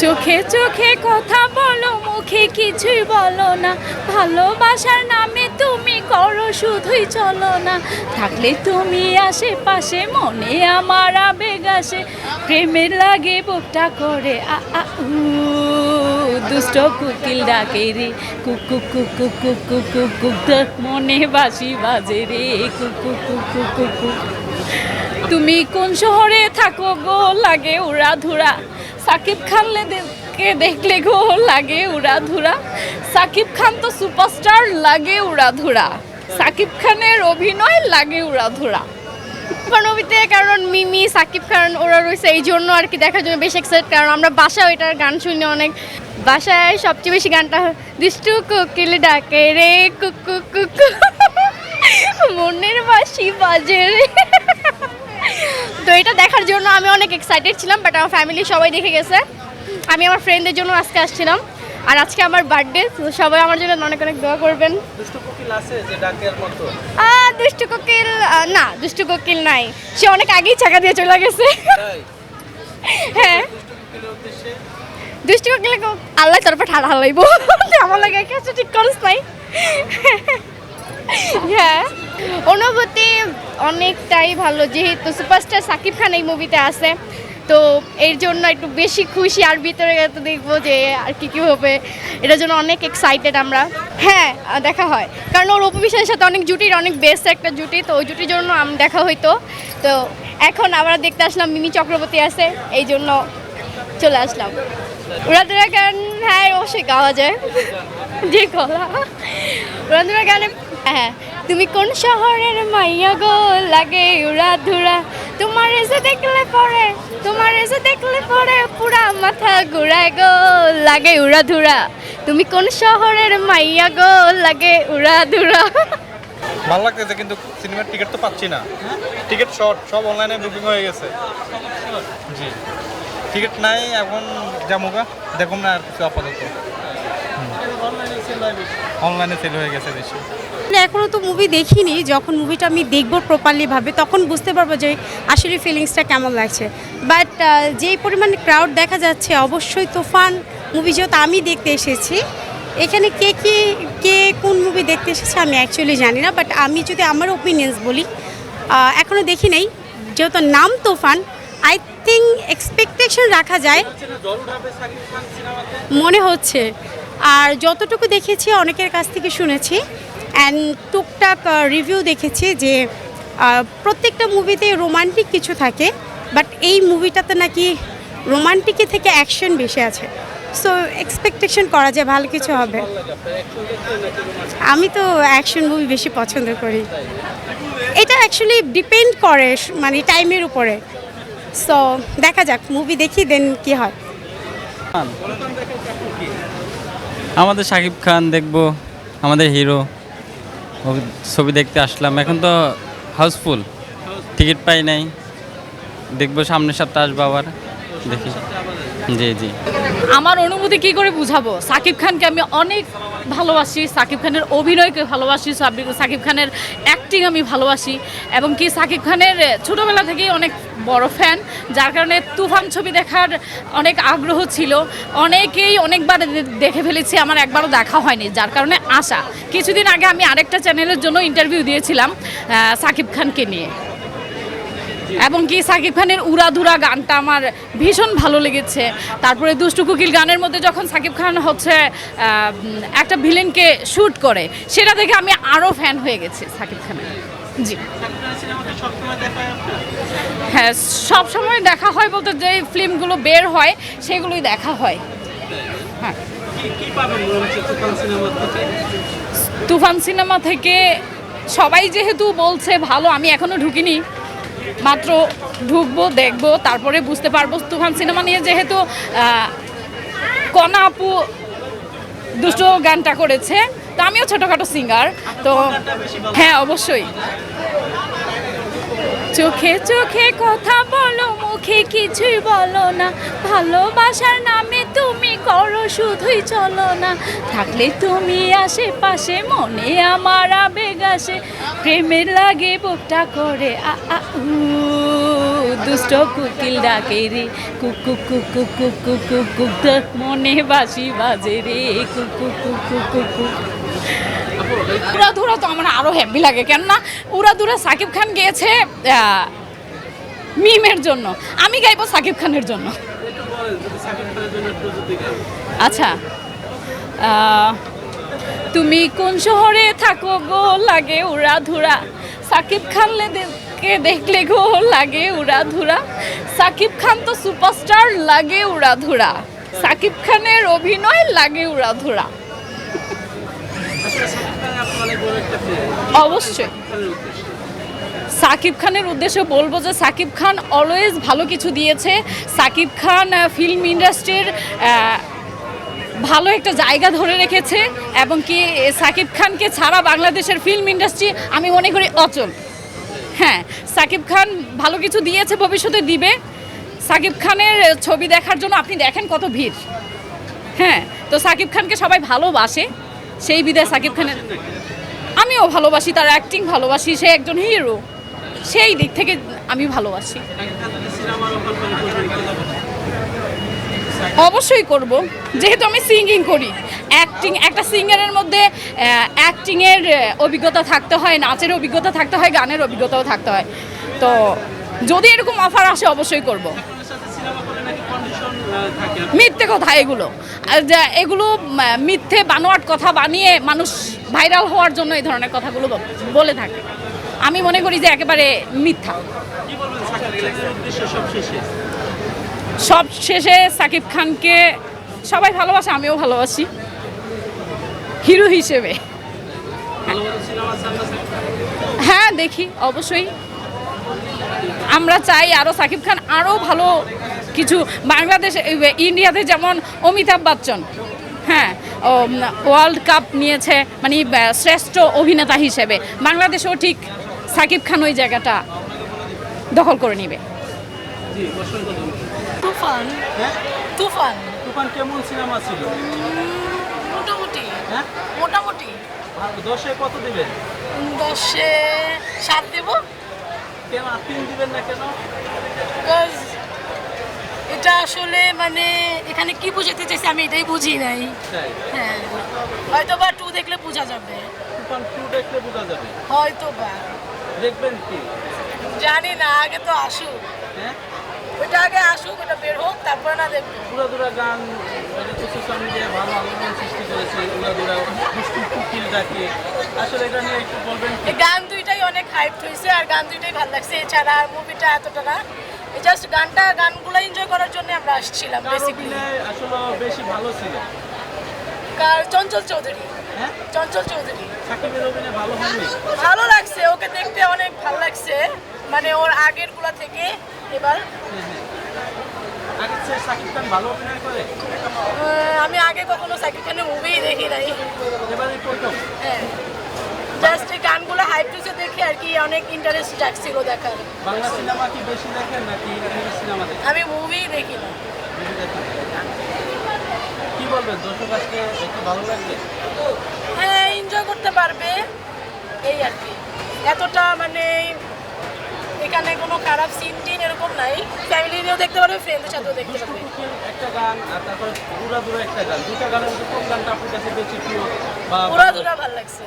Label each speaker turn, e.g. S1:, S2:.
S1: চোখে চোখে কথা বলো মুখে কিছুই বলো না ভালোবাসার নামে তুমি করো শুধুই চলো না থাকলে তুমি আশেপাশে মনে আমার আবেগ আসে প্রেমের লাগে বুকটা করে দুষ্ট কুকিল ডাকে রে কুকু কুকু কুকু কুকু মনে বাসি বাজে রে কুকু কুকু কুকু তুমি কোন শহরে থাকো গো লাগে উড়া ধুরা সাকিব খান কে দেখলে গো লাগে উড়া ধুরা সাকিব খান তো সুপারস্টার, লাগে উড়া ধুরা সাকিব খানের অভিনয়, লাগে উড়া ধুরা
S2: নবীতে কারণ মিমি, সাকিব খান, ওরা রয়েছে এই জন্য আর কি দেখার জন্য বেশি এক্সাইট কারণ আমরা বাসায় ওইটার গান শুনি অনেক। বাসায় সবচেয়ে বেশি গানটা দুষ্টু কোকিল ডাকে রে, কুকু কুকু। মনের বাসি বাজে রে। তো এটা দেখার জন্য আমি অনেক এক্সাইটেড ছিলাম বাট আমার ফ্যামিলি সবাই দেখে গেছে। আমি আমার ফ্রেন্ডদের জন্য আজকে আসছিলাম। আর আজকে আমার বার্থডে সবাই আমার জন্য অনেক অনেক দোয়া করবেন।
S3: দুষ্ট কোকিল
S2: না, দুষ্টু কোকিল নাই। সে অনেক আগেই চাকা দিয়ে চলে গেছে। হ্যাঁ।
S3: দুষ্ট
S2: কোকিল আল্লাহ তরফে ঠাড়া হালাইব। আমার লাগে ঠিক করস নাই। হ্যাঁ। অনুভূতি অনেকটাই ভালো। যেহেতু সুপারস্টার সাকিব খান এই মুভিতে আছে, তো এর জন্য একটু বেশি খুশি আর ভিতরে তো দেখব যে আর কি কী হবে। এটার জন্য অনেক এক্সাইটেড আমরা। হ্যাঁ দেখা হয়। কারণ ওর অপবিশ্বাসের সাথে অনেক জুটির অনেক বেস্ট একটা জুটি, তো ওই জুটির জন্য আম, দেখা হইতো। তো এখন আমরা দেখতে আসলাম, মিমি চক্রবর্তী আছে, এই জন্য চলে আসলাম। উড়াদুরা গান হ্যাঁ অবশ্যই গাওয়া যায়। যে গলা। উড়াদুরা গানে হ্যাঁ। তুমি কোন শহরের মাইয়া গো? লাগে উড়াধুরা তোমার এসে দেখলে পরে, তোমার এসে দেখলে পরে পুরা মাথা ঘুরায় গো। লাগে উড়াধুরা তুমি কোন শহরের মাইয়া গো? লাগে উড়াধুরা
S3: ভালো লাগতেছে, কিন্তু সিনেমার টিকিট তো পাচ্ছি না। টিকিট শর্ট সব অনলাইনে বুকিং হয়ে গেছে। জি। টিকিট নাই, এখন জামুগা দেখুন না আর কিছু আপাতত। অনলাইনে সেল হয়ে গেছে বেশি।
S4: এখনও তো মুভি দেখিনি। যখন মুভিটা আমি দেখব প্রপারলি ভাবে তখন বুঝতে পারব যে আসলে ফিলিংসটা কেমন লাগছে। বাট যেই পরিমাণে ক্রাউড দেখা যাচ্ছে অবশ্যই তুফান মুভি যেহেতু আমি দেখতে এসেছি এখানে কে কে কে কোন মুভি দেখতে এসেছে আমি অ্যাকচুয়ালি জানি না বাট আমি যদি আমার ওপিনিয়ন্স বলি এখনও দেখি নাই। যেহেতু নাম তুফান আই থিঙ্ক এক্সপেকটেশন রাখা যায়। মনে হচ্ছে। আর যতটুকু দেখেছি, অনেকের কাছ থেকে শুনেছি অ্যান্ড টুকটাক রিভিউ দেখেছি যে প্রত্যেকটা মুভিতে রোমান্টিক কিছু থাকে বাট এই মুভিটাতে নাকি রোমান্টিকের থেকে অ্যাকশন বেশি আছে। সো এক্সপেকটেশন করা যায় ভালো কিছু হবে। আমি তো অ্যাকশন মুভি বেশি পছন্দ করি। এটা অ্যাকচুয়ালি ডিপেন্ড করে মানে টাইমের উপরে। সো দেখা যাক মুভি দেখি দেন কি হয়।
S5: আমাদের শাকিব খান দেখব, আমাদের হিরো। ছবি দেখতে আসলাম। এখন তো হাউসফুল। টিকিট পাই নাই। দেখব সামনের সপ্তাহ আসব আবার। দেখি। জি জি।
S1: আমার অনুভূতি কি করে বুঝাবো? সাকিব খানকে আমি অনেক ভালোবাসি, সাকিব খানের অভিনয়কে ভালোবাসি সাকিব খানের অ্যাক্টিং আমি ভালোবাসি, এবং কি সাকিব খানের ছোটোবেলা থেকেই অনেক বড় ফ্যান যার কারণে তুফান ছবি দেখার অনেক আগ্রহ ছিল। অনেকেই অনেকবার দেখে ফেলেছি, আমার একবারও দেখা হয়নি, যার কারণে আশা। কিছুদিন আগে আমি আরেকটা চ্যানেলের জন্য ইন্টারভিউ দিয়েছিলাম সাকিব খানকে নিয়ে। এবং কি সাকিব খানের উড়াধুরা গানটা আমার ভীষণ ভালো লেগেছে। তারপরে দুষ্টু কুকিল গানের মধ্যে যখন সাকিব খান হচ্ছে একটা ভিলেনকে শ্যুট করে সেটা দেখে আমি আরও ফ্যান হয়ে গেছি সাকিব খানের। জি। হ্যাঁ সব সময় দেখা হয় বলতে যে ফিল্মগুলো বের হয় সেগুলোই দেখা হয়। হ্যাঁ। তুফান সিনেমা থেকে সবাই যেহেতু বলছে ভালো আমি এখনও ঢুকিনি। মাত্র ঢুকবো দেখব তারপরে বুঝতে পারব তুফান সিনেমা নিয়ে যেহেতু আহ, কণা আপু দুটো গানটা করেছে তো আমিও ছোটোখাটো সিঙ্গার তো হ্যাঁ অবশ্যই। চোখে চোখে কথা বলো মুখে কিছুই বলো না ভালোবাসার নামে তুমি করো শুধুই চলো না থাকলে তুমি আশেপাশে মনে আমার আবেগ আসে প্রেমের লাগে বুকটা করে আ দুষ্ট কুকিল ডাকে রে কুকু কুকু কুকু কুকু মনে বাসি বাজে রে কুকু কুকু কুকু উড়াধুরা তো আমার আরও হ্যাপি লাগে কেননা উড়াধুরা সাকিব খান গিয়েছে মিমের জন্য। আমি গাইবো সাকিব খানের জন্য। আচ্ছা তুমি কোন শহরে থাকো গো? লাগে উড়া ধুরা। সাকিব খান কে দেখলে গো লাগে উড়া ধুরা। সাকিব খান তো সুপারস্টার লাগে উড়া ধুরা। সাকিব খানের অভিনয় লাগে উড়া ধুরা। অবশ্যই। সাকিব খানের উদ্দেশ্যে বলব যে সাকিব খান অলওয়েজ ভালো কিছু দিয়েছে। সাকিব খান ফিল্ম ইন্ডাস্ট্রির ভালো একটা জায়গা ধরে রেখেছে এবং কি সাকিব খানকে ছাড়া বাংলাদেশের ফিল্ম ইন্ডাস্ট্রি আমি মনে করি অচল। হ্যাঁ সাকিব খান ভালো কিছু দিয়েছে, ভবিষ্যতে দিবে। সাকিব খানের ছবি দেখার জন্য আপনি দেখেন কত ভিড়। হ্যাঁ তো সাকিব খানকে সবাই ভালোবাসে। সেই বিদায় সাকিব খানের আমিও ভালোবাসি, তার অ্যাক্টিং ভালোবাসি, সে একজন হিরো সেই দিক থেকে আমি ভালোবাসি। অবশ্যই করব। যেহেতু আমি সিঙ্গিং করি অ্যাক্টিং একটা সিঙ্গারের মধ্যে অ্যাক্টিংয়ের অভিজ্ঞতা থাকতে হয়, নাচের অভিজ্ঞতা থাকতে হয়, গানের অভিজ্ঞতাও থাকতে হয়। তো যদি এরকম অফার আসে, অবশ্যই করব। মিথ্যে কথা, এগুলো। এগুলো মিথ্যে বানোয়াট কথা বানিয়ে মানুষ ভাইরাল হওয়ার জন্য এই ধরনের কথাগুলো বলে থাকে। আমি মনে করি যে একেবারে মিথ্যা। সব শেষে? সাকিব খানকে সবাই ভালোবাসে আমিও ভালোবাসি। হিরো হিসেবে। হ্যাঁ দেখি অবশ্যই। আমরা চাই আরও সাকিব খান আরও ভালো কিছু। বাংলাদেশ ইন্ডিয়াতে যেমন অমিতাভ বচ্চন হ্যাঁ ওয়ার্ল্ড কাপ নিয়েছে মানে শ্রেষ্ঠ অভিনেতা হিসেবে। বাংলাদেশেও ঠিক সাকিব খান ওই জায়গাটা দখল করে নেবে।
S6: তুফান? তুফান?
S3: তুফান কেমন সিনেমা ছিল?
S6: মোটামুটি।
S3: হ্যাঁ?
S6: মোটামুটি।
S3: দশে কত দিবেন?
S6: দশে সাত দেব।
S3: কেন তিন দিবেন না কেন?
S6: এটা আসলে মানে এখানে কি বুঝাতে চাইছে আমি এটাই বুঝি নাই। হ্যাঁ। হয়তো বা টু দেখলে বোঝা যাবে।
S3: তুফান টু দেখলে বোঝা যাবে।
S6: হয়তো বা
S3: দেখবেন কি?
S6: জানি না আগে তো আসুক।
S3: হ্যাঁ?
S6: ওইটা আগে আসুক ওটা বের হোক তারপর না দেখব।
S3: উড়াদুরা গান সোশ্যাল মিডিয়ায় ভালো আলোড়ন সৃষ্টি করেছে দুষ্টু কুকিল ডাকে আসলে এটা নিয়ে একটু বলবেন কি?
S6: এই গান দুইটাই অনেক হাইপ হয়েছে আর গান দুইটাই ভালো লাগছে। এছাড়া আর মুভিটা এতটা না। জাস্ট গানটা গানগুলো এনজয় করার জন্য আমরা আসছিলাম বেসিক্যালি
S3: আসলে বেশি ভালো ছিল।
S6: কার? চঞ্চল চৌধুরী। চঞ্চল চৌধুরী
S3: ভালো
S6: লাগছে ওকে দেখতে অনেক ভালো লাগছে। মানে ওর আগেরগুলা থেকে এবার। আমি আগে কখনো সাকিব খানের মুভি দেখি নাই। হ্যাঁ। জাস্ট এই গানগুলো হয়েছে দেখে আর কি অনেক ইন্টারেস্ট জাগছিল দেখার।
S3: বাংলা সিনেমা কি বেশি দেখেন নাকি সিনেমা দেখেন?
S6: আমি মুভি দেখি না।
S3: বলবেন? দর্শক আজকে একটু ভালো লাগবে?
S6: হ্যাঁ এনজয় করতে পারবে। এই আর কি। এতটা মানে এখানে কোনো খারাপ সিন টিন এরকম নাই। ফ্যামিলি নিয়েও দেখতে পারবে ফ্রেন্ডের সাথেও দেখতে পারবে।
S3: একটা গান আর তারপরে পুরা দুরা একটা গান। দুটা গানের মধ্যে কোন গানটা আপনার কাছে বেশি প্রিয় বা
S6: পুরা দুরা ভালো লাগছে।